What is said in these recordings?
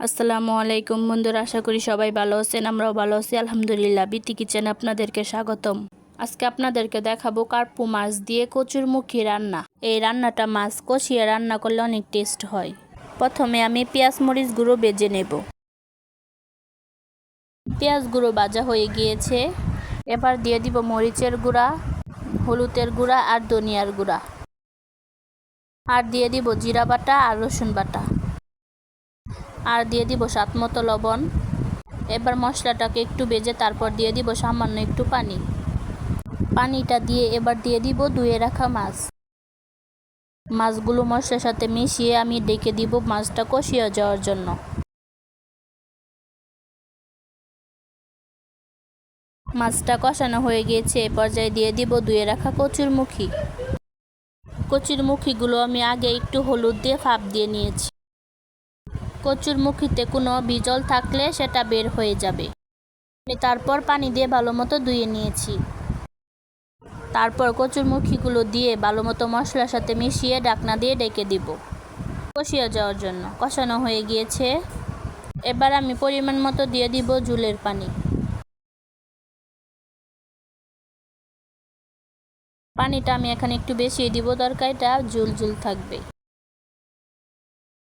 আসসালামু আলাইকুম বন্ধুরা, আশা করি সবাই ভালো আছেন, আমরাও ভালো আছি, আলহামদুলিল্লাহ। বিতি কিচেনে আপনাদেরকে স্বাগতম। আজকে আপনাদেরকে দেখাবো কার্পু মাছ দিয়ে কচুরমুখী রান্না। এই রান্নাটা মাছ কষিয়ে রান্না করলে অনেক টেস্ট হয়। প্রথমে আমি পেঁয়াজ মরিচ গুঁড়ো বেজে নেব। পেঁয়াজ গুঁড়ো ভাজা হয়ে গিয়েছে। এবার দিয়ে দিব মরিচের গুঁড়া, হলুদের গুঁড়া আর ধনিয়ার গুঁড়া। আর দিয়ে দিব জিরা বাটা আর রসুন বাটা। আর দিয়ে দিব স্বাদ মতো লবণ। এবার মশলাটাকে একটু বেজে তারপর দিয়ে দিব সামান্য একটু পানি। পানিটা দিয়ে এবার দিয়ে দিব ধুয়ে রাখা মাছ। মাছগুলো মশলার সাথে মিশিয়ে আমি ডেকে দিব মাছটা কষিয়ে যাওয়ার জন্য। মাছটা কষানো হয়ে গিয়েছে, এ পর্যায়ে দিয়ে দিব ধুয়ে রাখা কচুর মুখি কচুর মুখিগুলো আমি আগে একটু হলুদ দিয়ে ফাপ দিয়ে নিয়েছি। কচুর মুখিতে কোনো বিজল থাকলে সেটা বের হয়ে যাবে। আমি তারপর পানি দিয়ে ভালো মতো ধুয়ে নিয়েছি। তারপর কচুর মুখিগুলো দিয়ে ভালো মতো মশলার সাথে মিশিয়ে ডাকনা দিয়ে ডেকে দিব। কষিয়ে যাওয়ার জন্য। কষানো হয়ে গিয়েছে। এবার আমি পরিমাণ মতো দিয়ে দিব জুলের পানি। পানিটা আমি এখানে একটু বেশি দিব, তরকারিটা জুল জুল থাকবে।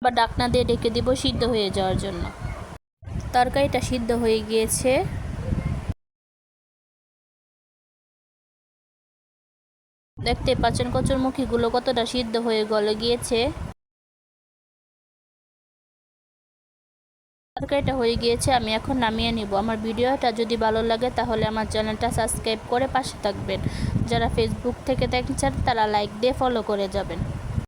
বা ডাকনা দিয়ে ডেকে দিব সিদ্ধ হয়ে যাওয়ার জন্য। তরকারিটা সিদ্ধ হয়ে গিয়েছে। দেখতে পাচ্ছেন কচুরমুখীগুলো কতটা সিদ্ধ হয়ে গলে গিয়েছে। তরকারিটা হয়ে গিয়েছে, আমি এখন নামিয়ে নিব। আমার ভিডিওটা যদি ভালো লাগে তাহলে আমার চ্যানেলটা সাবস্ক্রাইব করে পাশে থাকবেন। যারা ফেসবুক থেকে দেখছেন তারা লাইক দিয়ে ফলো করে যাবেন।